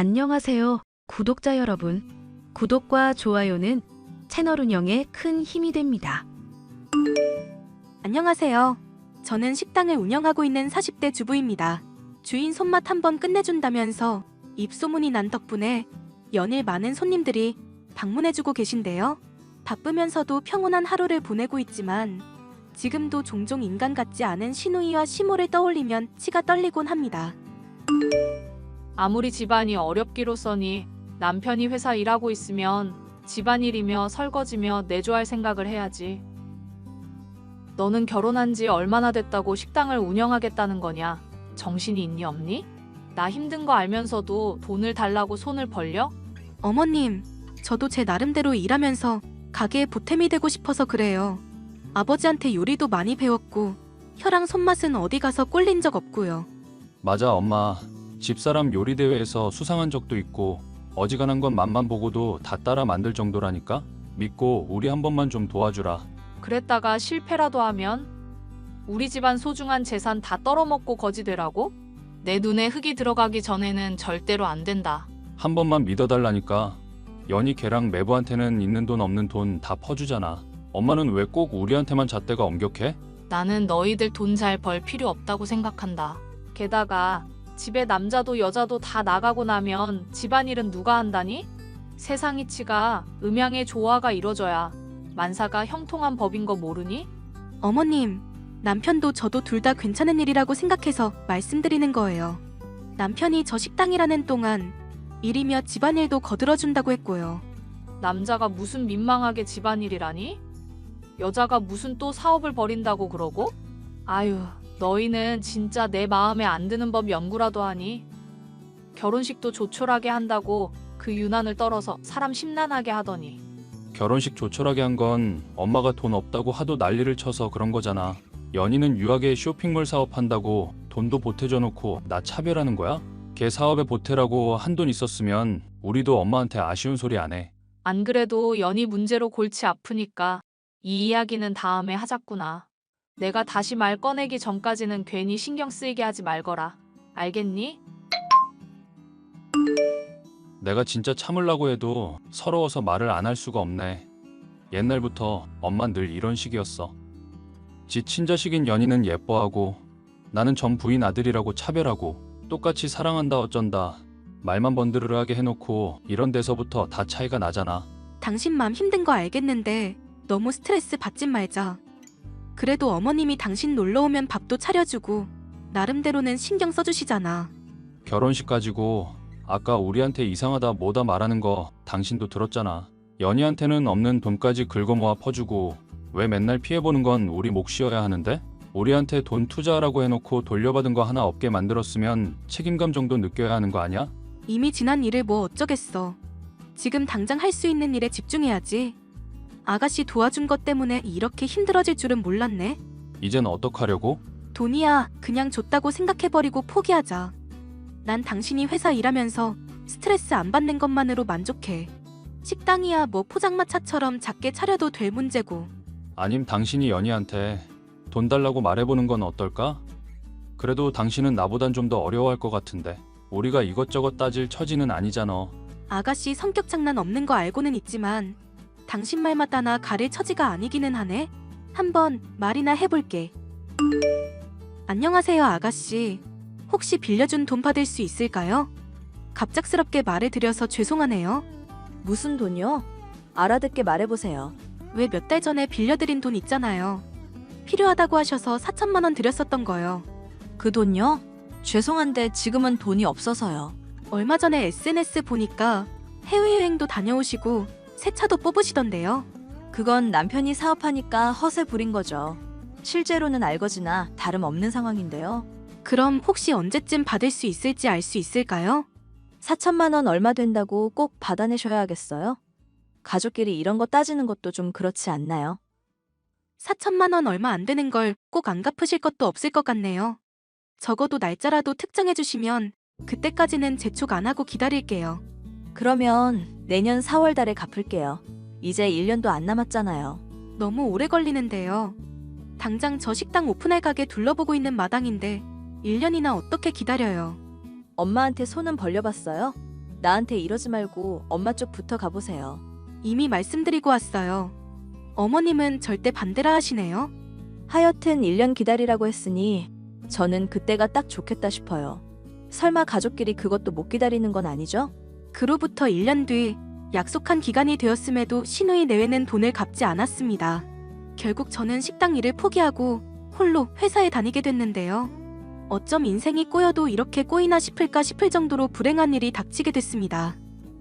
안녕하세요, 구독자 여러분. 구독과 좋아요는 채널 운영에 큰 힘이 됩니다. 안녕하세요. 저는 식당을 운영하고 있는 40대 주부입니다. 주인 손맛 한번 끝내준다면서 입소문이 난 덕분에 연일 많은 손님들이 방문해주고 계신데요. 바쁘면서도 평온한 하루를 보내고 있지만 지금도 종종 인간 같지 않은 신우이와 시모를 떠올리면 치가 떨리곤 합니다. 아무리 집안이 어렵기로서니 남편이 회사 일하고 있으면 집안일이며 설거지며 내조할 생각을 해야지. 너는 결혼한 지 얼마나 됐다고 식당을 운영하겠다는 거냐? 정신이 있니 없니? 나 힘든 거 알면서도 돈을 달라고 손을 벌려? 어머님, 저도 제 나름대로 일하면서 가게에 보탬이 되고 싶어서 그래요. 아버지한테 요리도 많이 배웠고 혀랑 손맛은 어디 가서 꼴린 적 없고요. 맞아, 엄마. 집사람 요리 대회에서 수상한 적도 있고 어지간한 건 맛만 보고도 다 따라 만들 정도라니까. 믿고 우리 한 번만 좀 도와주라. 그랬다가 실패라도 하면 우리 집안 소중한 재산 다 떨어먹고 거지 되라고? 내 눈에 흙이 들어가기 전에는 절대로 안 된다. 한 번만 믿어달라니까. 연희 걔랑 매부한테는 있는 돈 없는 돈 다 퍼주잖아. 엄마는 왜 꼭 우리한테만 잣대가 엄격해? 나는 너희들 돈 잘 벌 필요 없다고 생각한다. 게다가 집에 남자도 여자도 다 나가고 나면 집안일은 누가 한다니? 세상 이치가 음양의 조화가 이뤄져야 만사가 형통한 법인 거 모르니? 어머님, 남편도 저도 둘 다 괜찮은 일이라고 생각해서 말씀드리는 거예요. 남편이 저 식당이라는 동안 일이며 집안일도 거들어준다고 했고요. 남자가 무슨 민망하게 집안일이라니? 여자가 무슨 또 사업을 벌인다고 그러고? 아유, 너희는 진짜 내 마음에 안 드는 법 연구라도 하니? 결혼식도 조촐하게 한다고 그 유난을 떨어서 사람 심란하게 하더니 결혼식 조촐하게 한 건 엄마가 돈 없다고 하도 난리를 쳐서 그런 거잖아. 연희는 유학에 쇼핑몰 사업한다고 돈도 보태줘 놓고 나 차별하는 거야? 걔 사업에 보태라고 한 돈 있었으면 우리도 엄마한테 아쉬운 소리 안 해. 안 그래도 연희 문제로 골치 아프니까 이 이야기는 다음에 하자꾸나. 내가 다시 말 꺼내기 전까지는 괜히 신경 쓰이게 하지 말거라. 알겠니? 내가 진짜 참으려고 해도 서러워서 말을 안 할 수가 없네. 옛날부터 엄만 늘 이런 식이었어. 지 친자식인 연희는 예뻐하고 나는 전 부인 아들이라고 차별하고 똑같이 사랑한다 어쩐다 말만 번드르르하게 해놓고 이런 데서부터 다 차이가 나잖아. 당신 맘 힘든 거 알겠는데 너무 스트레스 받지 말자. 그래도 어머님이 당신 놀러 오면 밥도 차려주고 나름대로는 신경 써주시잖아. 결혼식 가지고 아까 우리한테 이상하다 뭐다 말하는 거 당신도 들었잖아. 연희한테는 없는 돈까지 긁어모아 퍼주고 왜 맨날 피해보는 건 우리 몫이어야 하는데? 우리한테 돈 투자하라고 해놓고 돌려받은 거 하나 없게 만들었으면 책임감 정도 느껴야 하는 거 아니야? 이미 지난 일을 뭐 어쩌겠어. 지금 당장 할 수 있는 일에 집중해야지. 아가씨 도와준 것 때문에 이렇게 힘들어질 줄은 몰랐네. 이젠 어떡하려고? 돈이야 그냥 줬다고 생각해버리고 포기하자. 난 당신이 회사 일하면서 스트레스 안 받는 것만으로 만족해. 식당이야 뭐 포장마차처럼 작게 차려도 될 문제고. 아님 당신이 연희한테 돈 달라고 말해보는 건 어떨까? 그래도 당신은 나보단 좀 더 어려워할 것 같은데 우리가 이것저것 따질 처지는 아니잖아. 아가씨 성격 장난 없는 거 알고는 있지만 당신 말마다나 가릴 처지가 아니기는 하네. 한번 말이나 해볼게. 안녕하세요, 아가씨. 혹시 빌려준 돈 받을 수 있을까요? 갑작스럽게 말을 드려서 죄송하네요. 무슨 돈이요? 알아듣게 말해보세요. 왜 몇 달 전에 빌려드린 돈 있잖아요. 필요하다고 하셔서 4천만 원 드렸었던 거요. 그 돈요? 죄송한데 지금은 돈이 없어서요. 얼마 전에 SNS 보니까 해외여행도 다녀오시고 새 차도 뽑으시던데요. 그건 남편이 사업하니까 허세 부린 거죠. 실제로는 알거지나 다름없는 상황인데요. 그럼 혹시 언제쯤 받을 수 있을지 알 수 있을까요? 4천만 원 얼마 된다고 꼭 받아내셔야 하겠어요? 가족끼리 이런 거 따지는 것도 좀 그렇지 않나요? 4천만 원 얼마 안 되는 걸 꼭 안 갚으실 것도 없을 것 같네요. 적어도 날짜라도 특정해 주시면 그때까지는 재촉 안 하고 기다릴게요. 그러면 내년 4월 달에 갚을게요. 이제 1년도 안 남았잖아요. 너무 오래 걸리는데요. 당장 저 식당 오픈할 가게 둘러보고 있는 마당인데 1년이나 어떻게 기다려요. 엄마한테 손은 벌려봤어요? 나한테 이러지 말고 엄마 쪽부터 가보세요. 이미 말씀드리고 왔어요. 어머님은 절대 반대라 하시네요. 하여튼 1년 기다리라고 했으니 저는 그때가 딱 좋겠다 싶어요. 설마 가족끼리 그것도 못 기다리는 건 아니죠? 그로부터 1년 뒤 약속한 기간이 되었음에도 신우이 내외는 돈을 갚지 않았습니다. 결국 저는 식당 일을 포기하고 홀로 회사에 다니게 됐는데요. 어쩜 인생이 꼬여도 이렇게 꼬이나 싶을까 싶을 정도로 불행한 일이 닥치게 됐습니다.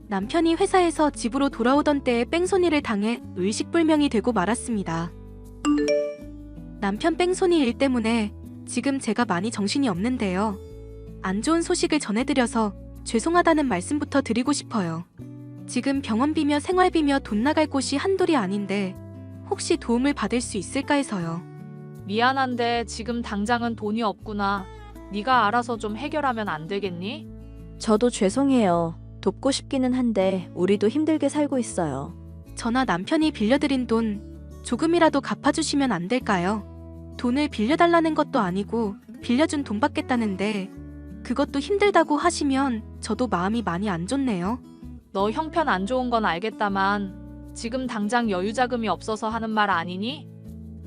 남편이 회사에서 집으로 돌아오던 때에 뺑소니를 당해 의식불명이 되고 말았습니다. 남편 뺑소니 일 때문에 지금 제가 많이 정신이 없는데요. 안 좋은 소식을 전해드려서 죄송하다는 말씀부터 드리고 싶어요. 지금 병원비며 생활비며 돈 나갈 곳이 한둘이 아닌데 혹시 도움을 받을 수 있을까 해서요. 미안한데 지금 당장은 돈이 없구나. 네가 알아서 좀 해결하면 안 되겠니? 저도 죄송해요. 돕고 싶기는 한데 우리도 힘들게 살고 있어요. 저나 남편이 빌려드린 돈 조금이라도 갚아주시면 안 될까요? 돈을 빌려달라는 것도 아니고 빌려준 돈 받겠다는데 그것도 힘들다고 하시면 저도 마음이 많이 안 좋네요. 너 형편 안 좋은 건 알겠다만 지금 당장 여유 자금이 없어서 하는 말 아니니?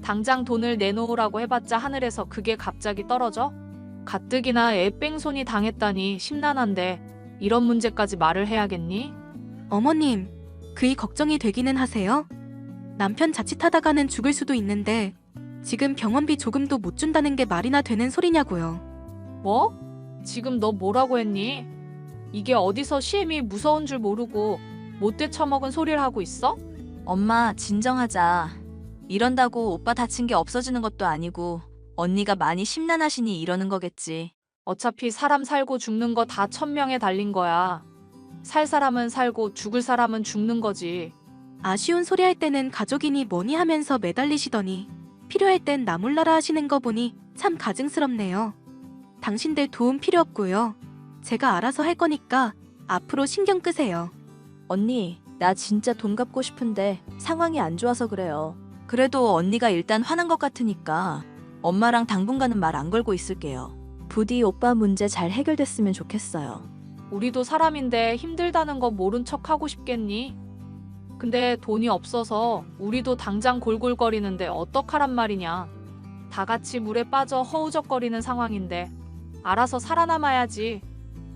당장 돈을 내놓으라고 해봤자 하늘에서 그게 갑자기 떨어져? 가뜩이나 애 뺑소니 당했다니 심란한데 이런 문제까지 말을 해야겠니? 어머님, 그이 걱정이 되기는 하세요? 남편 자칫하다가는 죽을 수도 있는데 지금 병원비 조금도 못 준다는 게 말이나 되는 소리냐고요. 뭐? 지금 너 뭐라고 했니? 이게 어디서 시엠이 무서운 줄 모르고 못돼 처먹은 소리를 하고 있어? 엄마, 진정하자. 이런다고 오빠 다친 게 없어지는 것도 아니고 언니가 많이 심란하시니 이러는 거겠지. 어차피 사람 살고 죽는 거 다 천명에 달린 거야. 살 사람은 살고 죽을 사람은 죽는 거지. 아쉬운 소리 할 때는 가족이니 뭐니 하면서 매달리시더니 필요할 땐 나 몰라라 하시는 거 보니 참 가증스럽네요. 당신들 도움 필요 없고요. 제가 알아서 할 거니까 앞으로 신경 끄세요. 언니, 나 진짜 돈 갚고 싶은데 상황이 안 좋아서 그래요. 그래도 언니가 일단 화난 것 같으니까 엄마랑 당분간은 말 안 걸고 있을게요. 부디 오빠 문제 잘 해결됐으면 좋겠어요. 우리도 사람인데 힘들다는 거 모른 척 하고 싶겠니? 근데 돈이 없어서 우리도 당장 골골거리는데 어떡하란 말이냐. 다 같이 물에 빠져 허우적거리는 상황인데 알아서 살아남아야지.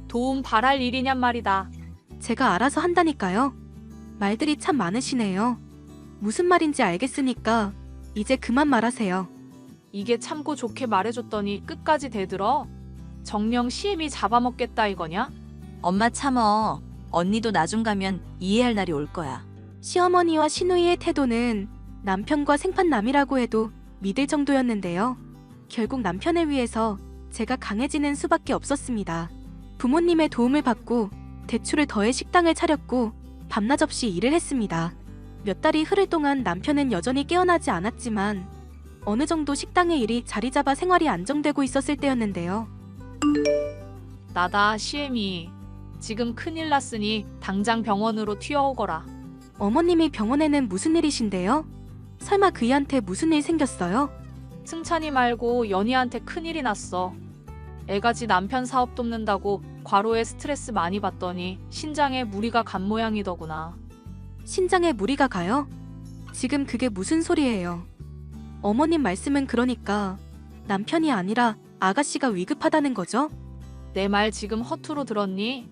도움 바랄 일이냔 말이다. 제가 알아서 한다니까요. 말들이 참 많으시네요. 무슨 말인지 알겠으니까 이제 그만 말하세요. 이게 참고 좋게 말해줬더니 끝까지 대들어? 정령 시엠이 잡아먹겠다 이거냐? 엄마 참어. 언니도 나중 가면 이해할 날이 올 거야. 시어머니와 시누이의 태도는 남편과 생판남이라고 해도 믿을 정도였는데요. 결국 남편을 위해서 제가 강해지는 수밖에 없었습니다. 부모님의 도움을 받고 대출을 더해 식당을 차렸고 밤낮 없이 일을 했습니다. 몇 달이 흐를 동안 남편은 여전히 깨어나지 않았지만 어느 정도 식당의 일이 자리 잡아 생활이 안정되고 있었을 때였는데요. 나다 시엠이. 지금 큰일 났으니 당장 병원으로 튀어오거라. 어머님이 병원에는 무슨 일이신데요? 설마 그이한테 무슨 일 생겼어요? 승찬이 말고 연희한테 큰일이 났어. 애가 지 남편 사업 돕는다고 과로에 스트레스 많이 받더니 신장에 무리가 간 모양이더구나. 신장에 무리가 가요? 지금 그게 무슨 소리예요? 어머님 말씀은 그러니까 남편이 아니라 아가씨가 위급하다는 거죠? 내 말 지금 허투루 들었니?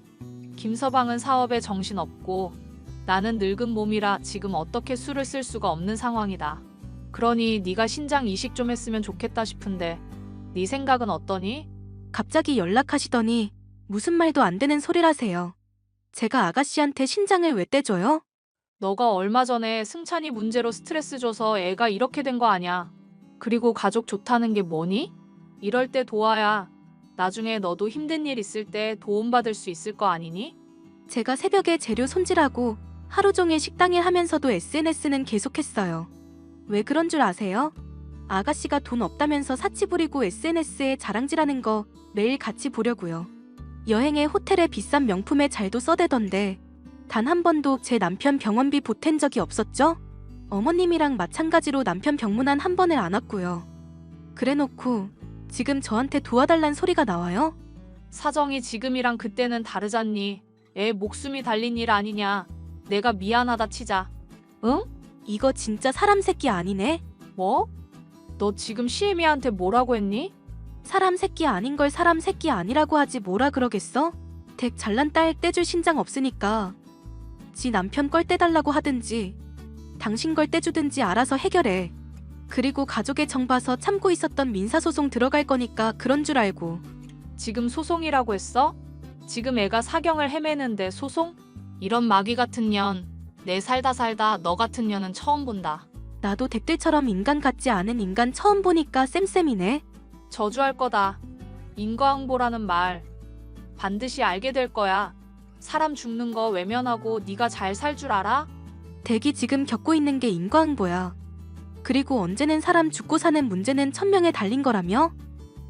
김서방은 사업에 정신 없고 나는 늙은 몸이라 지금 어떻게 술을 쓸 수가 없는 상황이다. 그러니 네가 신장 이식 좀 했으면 좋겠다 싶은데 네 생각은 어떠니? 갑자기 연락하시더니 무슨 말도 안 되는 소리라세요. 제가 아가씨한테 신장을 왜 떼줘요? 너가 얼마 전에 승찬이 문제로 스트레스 줘서 애가 이렇게 된 거 아냐? 그리고 가족 좋다는 게 뭐니? 이럴 때 도와야 나중에 너도 힘든 일 있을 때 도움받을 수 있을 거 아니니? 제가 새벽에 재료 손질하고 하루 종일 식당일 하면서도 SNS는 계속했어요. 왜 그런 줄 아세요? 아가씨가 돈 없다면서 사치 부리고 SNS에 자랑질하는 거 매일 같이 보려고요. 여행에 호텔에 비싼 명품에 잘도 써대던데 단 한 번도 제 남편 병원비 보탠 적이 없었죠? 어머님이랑 마찬가지로 남편 병문안 한 번을 안 왔고요. 그래놓고 지금 저한테 도와달란 소리가 나와요? 사정이 지금이랑 그때는 다르잖니. 애 목숨이 달린 일 아니냐. 내가 미안하다 치자. 응? 이거 진짜 사람 새끼 아니네? 뭐? 너 지금 시애미한테 뭐라고 했니? 사람 새끼 아닌 걸 사람 새끼 아니라고 하지 뭐라 그러겠어? 댁 잘난 딸 떼줄 신장 없으니까 지 남편 걸 떼달라고 하든지 당신 걸 떼주든지 알아서 해결해. 그리고 가족의 정 봐서 참고 있었던 민사소송 들어갈 거니까 그런 줄 알고 지금 소송이라고 했어? 지금 애가 사경을 헤매는데 소송? 이런 마귀 같은 년. 내 살다 살다 너 같은 년은 처음 본다. 나도 댁들처럼 인간 같지 않은 인간 처음 보니까 쌤쌤이네. 저주할 거다. 인과응보라는 말 반드시 알게 될 거야. 사람 죽는 거 외면하고 네가 잘 살 줄 알아? 댁이 지금 겪고 있는 게 인과응보야. 그리고 언제는 사람 죽고 사는 문제는 천명에 달린 거라며?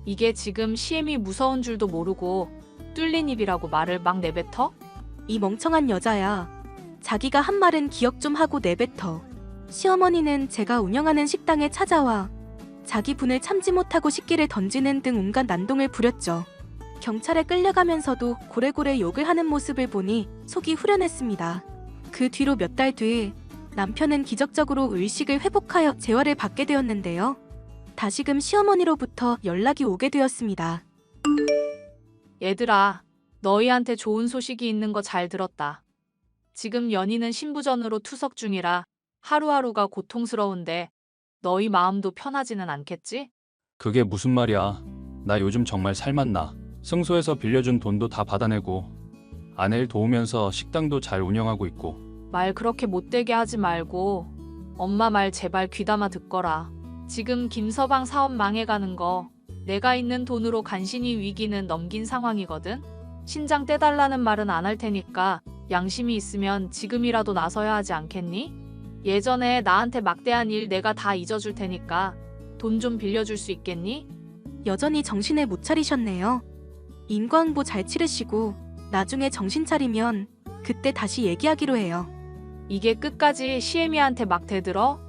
이게 지금 시엠이 무서운 줄도 모르고 뚫린 입이라고 말을 막 내뱉어? 이 멍청한 여자야. 자기가 한 말은 기억 좀 하고 내뱉어. 시어머니는 제가 운영하는 식당에 찾아와 자기 분을 참지 못하고 식기를 던지는 등 온갖 난동을 부렸죠. 경찰에 끌려가면서도 고래고래 욕을 하는 모습을 보니 속이 후련했습니다. 그 뒤로 몇 달 뒤 남편은 기적적으로 의식을 회복하여 재활을 받게 되었는데요. 다시금 시어머니로부터 연락이 오게 되었습니다. 얘들아, 너희한테 좋은 소식이 있는 거 잘 들었다. 지금 연희는 신부전으로 투석 중이라 하루하루가 고통스러운데 너희 마음도 편하지는 않겠지? 그게 무슨 말이야. 나 요즘 정말 살맛나. 승소해서 빌려준 돈도 다 받아내고 아내 일 도우면서 식당도 잘 운영하고 있고 말 그렇게 못되게 하지 말고 엄마 말 제발 귀담아 듣거라. 지금 김서방 사업 망해가는 거 내가 있는 돈으로 간신히 위기는 넘긴 상황이거든. 신장 떼달라는 말은 안 할 테니까 양심이 있으면 지금이라도 나서야 하지 않겠니? 예전에 나한테 막대한 일 내가 다 잊어줄 테니까 돈 좀 빌려줄 수 있겠니? 여전히 정신을 못 차리셨네요. 인과응보 잘 치르시고 나중에 정신 차리면 그때 다시 얘기하기로 해요. 이게 끝까지 시애미한테 막 대들어?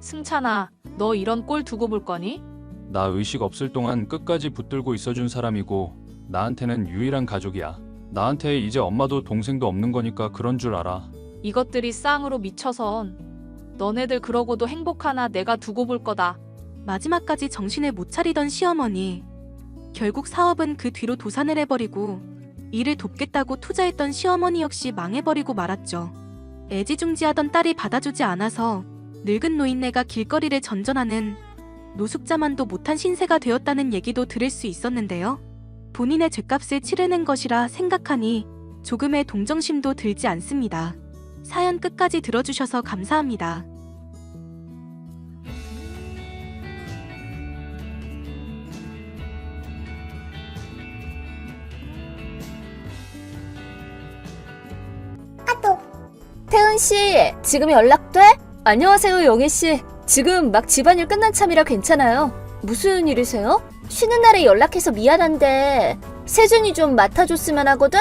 승찬아, 너 이런 꼴 두고 볼 거니? 나 의식 없을 동안 끝까지 붙들고 있어준 사람이고 나한테는 유일한 가족이야. 나한테 이제 엄마도 동생도 없는 거니까 그런 줄 알아. 이것들이 쌍으로 미쳐선 너네들 그러고도 행복하나 내가 두고 볼 거다. 마지막까지 정신을 못 차리던 시어머니. 결국 사업은 그 뒤로 도산을 해버리고 일을 돕겠다고 투자했던 시어머니 역시 망해버리고 말았죠. 애지중지하던 딸이 받아주지 않아서 늙은 노인네가 길거리를 전전하는 노숙자만도 못한 신세가 되었다는 얘기도 들을 수 있었는데요. 본인의 죗값을 치르는 것이라 생각하니 조금의 동정심도 들지 않습니다. 사연 끝까지 들어주셔서 감사합니다. 태은 씨, 지금 연락돼? 안녕하세요, 영애 씨. 지금 막 집안일 끝난 참이라 괜찮아요. 무슨 일이세요? 쉬는 날에 연락해서 미안한데 세준이 좀 맡아줬으면 하거든?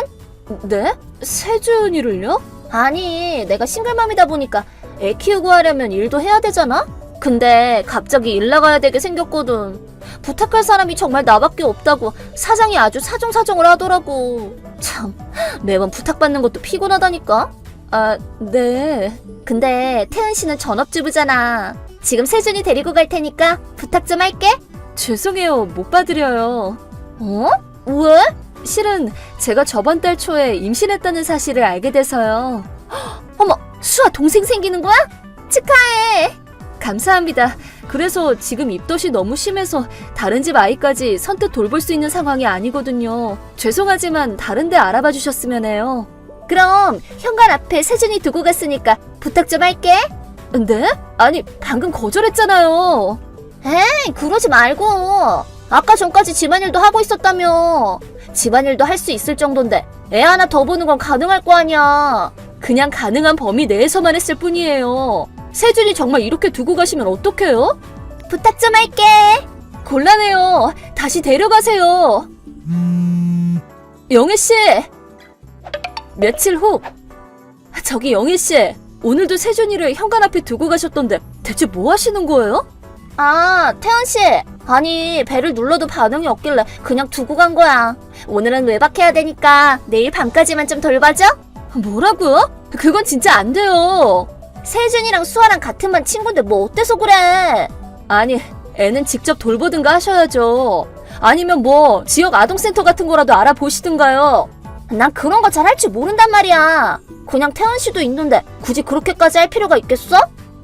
네? 세준이를요? 아니, 내가 싱글맘이다 보니까 애 키우고 하려면 일도 해야 되잖아? 근데 갑자기 일 나가야 되게 생겼거든. 부탁할 사람이 정말 나밖에 없다고 사장이 아주 사정사정을 하더라고. 참, 매번 부탁받는 것도 피곤하다니까? 아, 네. 근데 태은 씨는 전업주부잖아. 지금 세준이 데리고 갈 테니까 부탁 좀 할게. 죄송해요. 못 봐드려요. 어? 왜? 실은 제가 저번 달 초에 임신했다는 사실을 알게 돼서요. 헉, 어머, 수아 동생 생기는 거야? 축하해. 감사합니다. 그래서 지금 입덧이 너무 심해서 다른 집 아이까지 선뜻 돌볼 수 있는 상황이 아니거든요. 죄송하지만 다른 데 알아봐 주셨으면 해요. 그럼 현관 앞에 세준이 두고 갔으니까 부탁 좀 할게. 네? 아니 방금 거절했잖아요. 에이 그러지 말고 아까 전까지 집안일도 하고 있었다며. 집안일도 할 수 있을 정도인데 애 하나 더 보는 건 가능할 거 아니야. 그냥 가능한 범위 내에서만 했을 뿐이에요. 세준이 정말 이렇게 두고 가시면 어떡해요? 부탁 좀 할게. 곤란해요. 다시 데려가세요. 영애 씨. 며칠 후 저기 영희 씨 오늘도 세준이를 현관 앞에 두고 가셨던데 대체 뭐 하시는 거예요? 아 태연 씨 아니, 배를 눌러도 반응이 없길래 그냥 두고 간 거야. 오늘은 외박해야 되니까 내일 밤까지만 좀 돌봐줘? 뭐라고요? 그건 진짜 안 돼요. 세준이랑 수아랑 같은 반 친구인데 뭐 어때서 그래? 아니, 애는 직접 돌보든가 하셔야죠. 아니면 뭐 지역 아동센터 같은 거라도 알아보시든가요. 난 그런 거 잘 할 줄 모른단 말이야. 그냥 태연 씨도 있는데 굳이 그렇게까지 할 필요가 있겠어?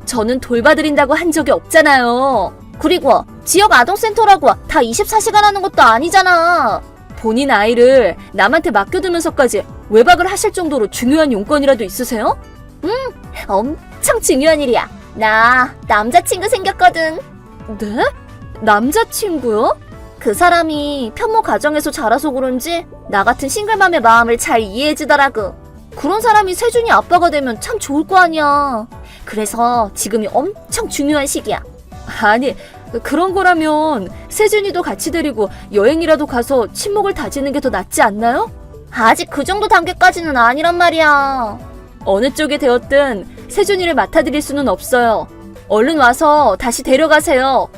저는 돌봐드린다고 한 적이 없잖아요. 그리고 지역 아동센터라고 다 24시간 하는 것도 아니잖아. 본인 아이를 남한테 맡겨두면서까지 외박을 하실 정도로 중요한 용건이라도 있으세요? 음, 엄청 중요한 일이야. 나 남자친구 생겼거든. 네? 남자친구요? 그 사람이 편모 가정에서 자라서 그런지 나 같은 싱글맘의 마음을 잘 이해해주더라고. 그런 사람이 세준이 아빠가 되면 참 좋을 거 아니야. 그래서 지금이 엄청 중요한 시기야. 아니, 그런 거라면 세준이도 같이 데리고 여행이라도 가서 친목을 다지는 게 더 낫지 않나요? 아직 그 정도 단계까지는 아니란 말이야. 어느 쪽이 되었든 세준이를 맡아드릴 수는 없어요. 얼른 와서 다시 데려가세요.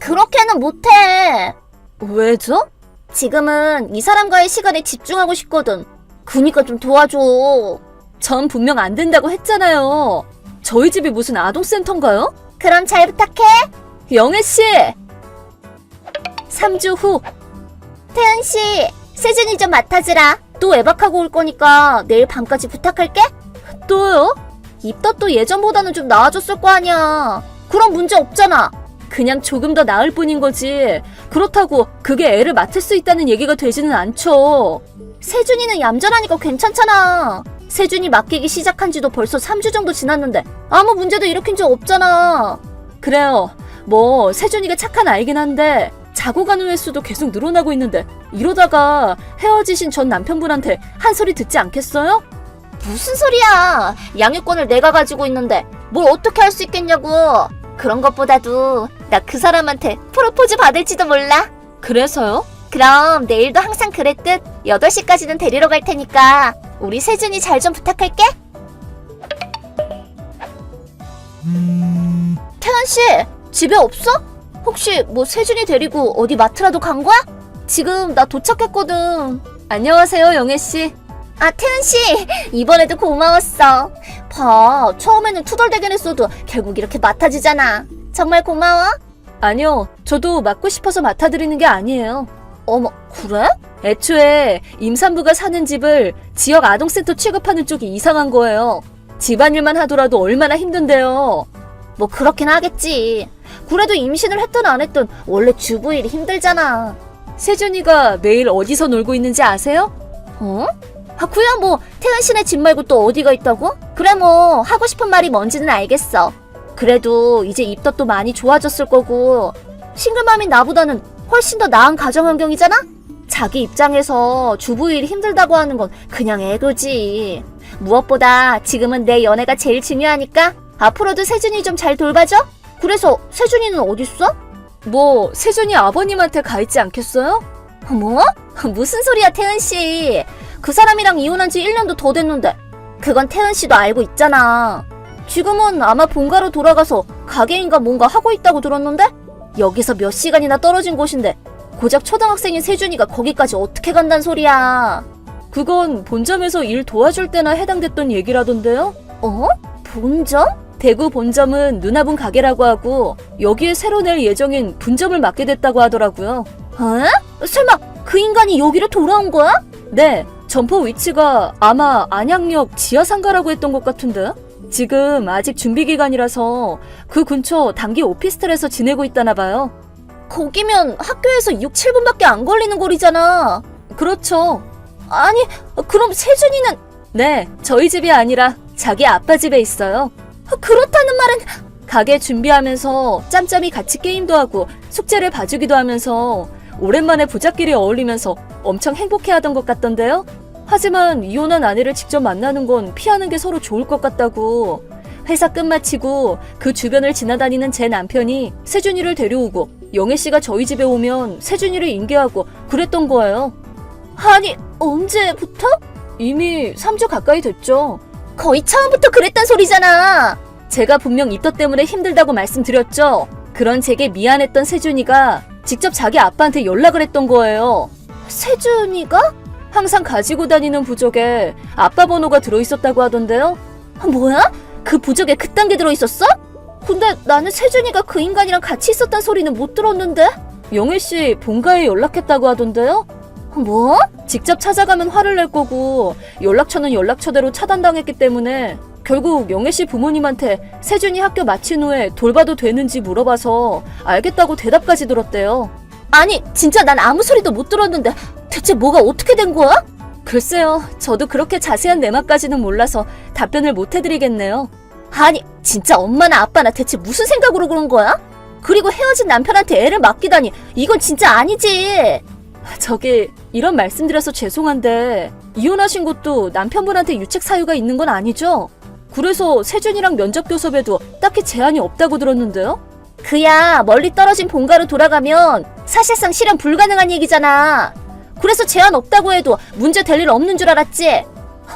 그렇게는 못해. 왜죠? 지금은 이 사람과의 시간에 집중하고 싶거든. 그니까 좀 도와줘. 전 분명 안 된다고 했잖아요. 저희 집이 무슨 아동센터인가요? 그럼 잘 부탁해. 영애 씨. 3주 후. 태연 씨, 세준이 좀 맡아주라. 또 외박하고 올 거니까 내일 밤까지 부탁할게. 또요? 입덧도 예전보다는 좀 나아졌을 거 아니야. 그럼 문제 없잖아. 그냥 조금 더 나을 뿐인 거지. 그렇다고 그게 애를 맡을 수 있다는 얘기가 되지는 않죠. 세준이는 얌전하니까 괜찮잖아. 세준이 맡기기 시작한 지도 벌써 3주 정도 지났는데 아무 문제도 일으킨 적 없잖아. 그래요. 뭐 세준이가 착한 아이긴 한데 자고 가는 횟수도 계속 늘어나고 있는데 이러다가 헤어지신 전 남편분한테 한 소리 듣지 않겠어요? 무슨 소리야. 양육권을 내가 가지고 있는데 뭘 어떻게 할 수 있겠냐고. 그런 것보다도 나 그 사람한테 프로포즈 받을지도 몰라. 그래서요? 그럼 내일도 항상 그랬듯 8시까지는 데리러 갈 테니까 우리 세준이 잘 좀 부탁할게. 태연 씨, 집에 없어? 혹시 뭐 세준이 데리고 어디 마트라도 간 거야? 지금 나 도착했거든. 안녕하세요, 영애 씨. 아, 태연 씨, 이번에도 고마웠어. 봐, 처음에는 투덜대긴 했어도 결국 이렇게 맡아주잖아. 정말 고마워. 아니요, 저도 맡고 싶어서 맡아드리는 게 아니에요. 어머, 그래? 애초에 임산부가 사는 집을 지역 아동센터 취급하는 쪽이 이상한 거예요. 집안일만 하더라도 얼마나 힘든데요. 뭐 그렇긴 하겠지. 그래도 임신을 했든 안 했든 원래 주부일이 힘들잖아. 세준이가 매일 어디서 놀고 있는지 아세요? 어? 아, 그야 뭐 태은 씨네 집 말고 또 어디가 있다고? 그래 뭐 하고 싶은 말이 뭔지는 알겠어. 그래도 이제 입덧도 많이 좋아졌을 거고 싱글맘인 나보다는 훨씬 더 나은 가정 환경이잖아? 자기 입장에서 주부 일이 힘들다고 하는 건 그냥 애교지. 무엇보다 지금은 내 연애가 제일 중요하니까 앞으로도 세준이 좀 잘 돌봐줘? 그래서 세준이는 어딨어? 뭐 세준이 아버님한테 가 있지 않겠어요? 뭐? 무슨 소리야 태은 씨. 그 사람이랑 이혼한 지 1년도 더 됐는데 그건 태은 씨도 알고 있잖아. 지금은 아마 본가로 돌아가서 가게인가 뭔가 하고 있다고 들었는데 여기서 몇 시간이나 떨어진 곳인데 고작 초등학생인 세준이가 거기까지 어떻게 간단 소리야. 그건 본점에서 일 도와줄 때나 해당됐던 얘기라던데요? 어? 본점? 대구 본점은 누나분 가게라고 하고 여기에 새로 낼 예정인 분점을 맡게 됐다고 하더라고요. 어? 설마 그 인간이 여기로 돌아온 거야? 네, 점포 위치가 아마 안양역 지하상가라고 했던 것 같은데? 지금 아직 준비 기간이라서 그 근처 단기 오피스텔에서 지내고 있다나 봐요. 거기면 학교에서 6, 7분밖에 안 걸리는 거리잖아. 그렇죠. 아니, 그럼 세준이는 네, 저희 집이 아니라 자기 아빠 집에 있어요. 그렇다는 말은 가게 준비하면서 짬짬이 같이 게임도 하고 숙제를 봐주기도 하면서 오랜만에 부자끼리 어울리면서 엄청 행복해하던 것 같던데요. 하지만 이혼한 아내를 직접 만나는 건 피하는 게 서로 좋을 것 같다고. 회사 끝마치고 그 주변을 지나다니는 제 남편이 세준이를 데려오고 영애 씨가 저희 집에 오면 세준이를 인계하고 그랬던 거예요. 아니, 언제부터? 이미 3주 가까이 됐죠. 거의 처음부터 그랬단 소리잖아. 제가 분명 입덧 때문에 힘들다고 말씀드렸죠. 그런 제게 미안했던 세준이가 직접 자기 아빠한테 연락을 했던 거예요. 세준이가? 항상 가지고 다니는 부적에 아빠 번호가 들어있었다고 하던데요. 아, 뭐야? 그 부적에 그딴 게 들어있었어? 근데 나는 세준이가 그 인간이랑 같이 있었단 소리는 못 들었는데? 영애 씨 본가에 연락했다고 하던데요? 뭐? 직접 찾아가면 화를 낼 거고 연락처는 연락처대로 차단당했기 때문에 결국 영애 씨 부모님한테 세준이 학교 마친 후에 돌봐도 되는지 물어봐서 알겠다고 대답까지 들었대요. 아니, 진짜 난 아무 소리도 못 들었는데 대체 뭐가 어떻게 된 거야? 글쎄요, 저도 그렇게 자세한 내막까지는 몰라서 답변을 못 해드리겠네요. 아니, 진짜 엄마나 아빠나 대체 무슨 생각으로 그런 거야? 그리고 헤어진 남편한테 애를 맡기다니, 이건 진짜 아니지! 저기, 이런 말씀드려서 죄송한데, 이혼하신 것도 남편분한테 유책 사유가 있는 건 아니죠? 그래서 세준이랑 면접 교섭에도 딱히 제한이 없다고 들었는데요? 그야 멀리 떨어진 본가로 돌아가면 사실상 실현 불가능한 얘기잖아. 그래서 제한 없다고 해도 문제 될 일 없는 줄 알았지?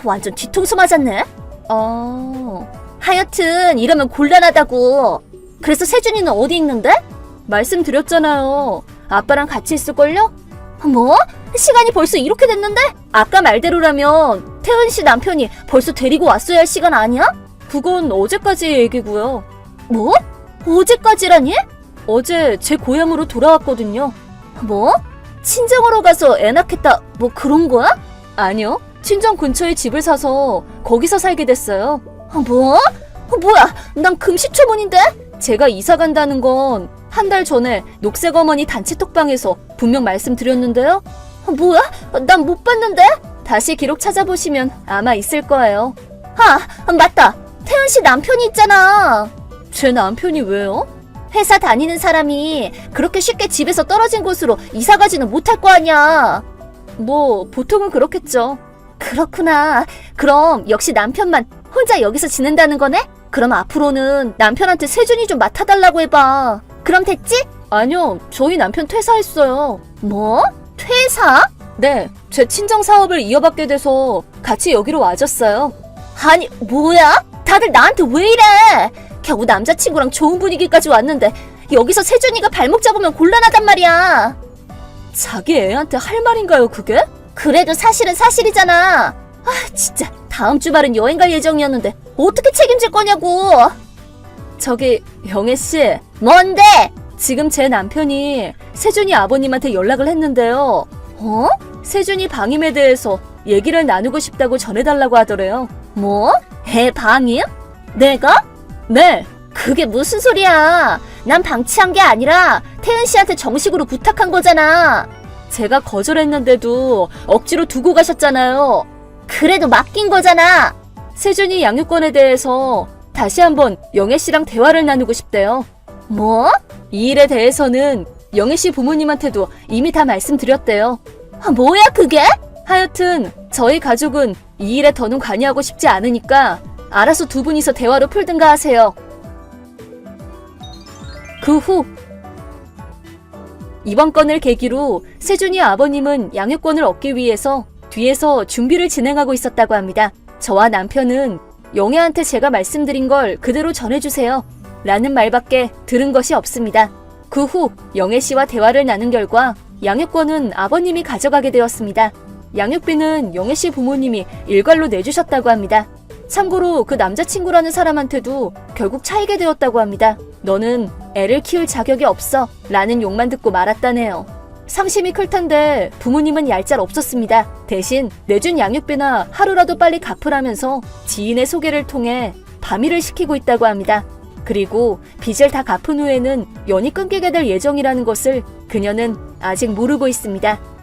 완전 뒤통수 맞았네? 어... 하여튼 이러면 곤란하다고. 그래서 세준이는 어디 있는데? 말씀드렸잖아요. 아빠랑 같이 있을걸요? 뭐? 시간이 벌써 이렇게 됐는데? 아까 말대로라면 태은 씨 남편이 벌써 데리고 왔어야 할 시간 아니야? 그건 어제까지 얘기고요. 뭐? 어제까지라니? 어제 제 고향으로 돌아왔거든요. 뭐? 친정으로 가서 애 낳겠다 뭐 그런 거야? 아니요. 친정 근처에 집을 사서 거기서 살게 됐어요. 아, 뭐? 어, 뭐야? 난 금시초문인데? 제가 이사 간다는 건 한 달 전에 녹색 어머니 단체 톡방에서 분명 말씀드렸는데요. 아, 뭐야? 난 못 봤는데? 다시 기록 찾아보시면 아마 있을 거예요. 아, 맞다. 태연 씨 남편이 있잖아. 제 남편이 왜요? 회사 다니는 사람이 그렇게 쉽게 집에서 떨어진 곳으로 이사 가지는 못할 거 아니야. 뭐, 보통은 그렇겠죠. 그렇구나. 그럼 역시 남편만 혼자 여기서 지낸다는 거네? 그럼 앞으로는 남편한테 세준이 좀 맡아달라고 해봐. 그럼 됐지? 아니요, 저희 남편 퇴사했어요. 뭐? 퇴사? 네, 제 친정 사업을 이어받게 돼서 같이 여기로 와줬어요. 아니, 뭐야? 다들 나한테 왜 이래? 겨우 남자친구랑 좋은 분위기까지 왔는데 여기서 세준이가 발목 잡으면 곤란하단 말이야. 자기 애한테 할 말인가요, 그게? 그래도 사실은 사실이잖아. 아, 진짜 다음 주말은 여행 갈 예정이었는데 어떻게 책임질 거냐고. 저기 영애 씨, 뭔데? 지금 제 남편이 세준이 아버님한테 연락을 했는데요. 어? 세준이 방임에 대해서 얘기를 나누고 싶다고 전해달라고 하더래요. 뭐? 애 방임? 내가? 네. 그게 무슨 소리야? 난 방치한 게 아니라 태은 씨한테 정식으로 부탁한 거잖아. 제가 거절했는데도 억지로 두고 가셨잖아요. 그래도 맡긴 거잖아. 세준이 양육권에 대해서 다시 한번 영애 씨랑 대화를 나누고 싶대요. 뭐? 이 일에 대해서는 영애 씨 부모님한테도 이미 다 말씀드렸대요. 아, 뭐야 그게? 하여튼 저희 가족은 이 일에 더는 관여하고 싶지 않으니까 알아서 두 분이서 대화로 풀든가 하세요. 그 후 이번 건을 계기로 세준이 아버님은 양육권을 얻기 위해서 뒤에서 준비를 진행하고 있었다고 합니다. 저와 남편은 영애한테 제가 말씀드린 걸 그대로 전해주세요. 라는 말밖에 들은 것이 없습니다. 그 후 영애 씨와 대화를 나눈 결과 양육권은 아버님이 가져가게 되었습니다. 양육비는 영애 씨 부모님이 일괄로 내주셨다고 합니다. 참고로 그 남자친구라는 사람한테도 결국 차이게 되었다고 합니다. 너는 애를 키울 자격이 없어. 라는 욕만 듣고 말았다네요. 상심이 클 텐데 부모님은 얄짤 없었습니다. 대신 내준 양육비나 하루라도 빨리 갚으라면서 지인의 소개를 통해 밤일을 시키고 있다고 합니다. 그리고 빚을 다 갚은 후에는 연이 끊기게 될 예정이라는 것을 그녀는 아직 모르고 있습니다.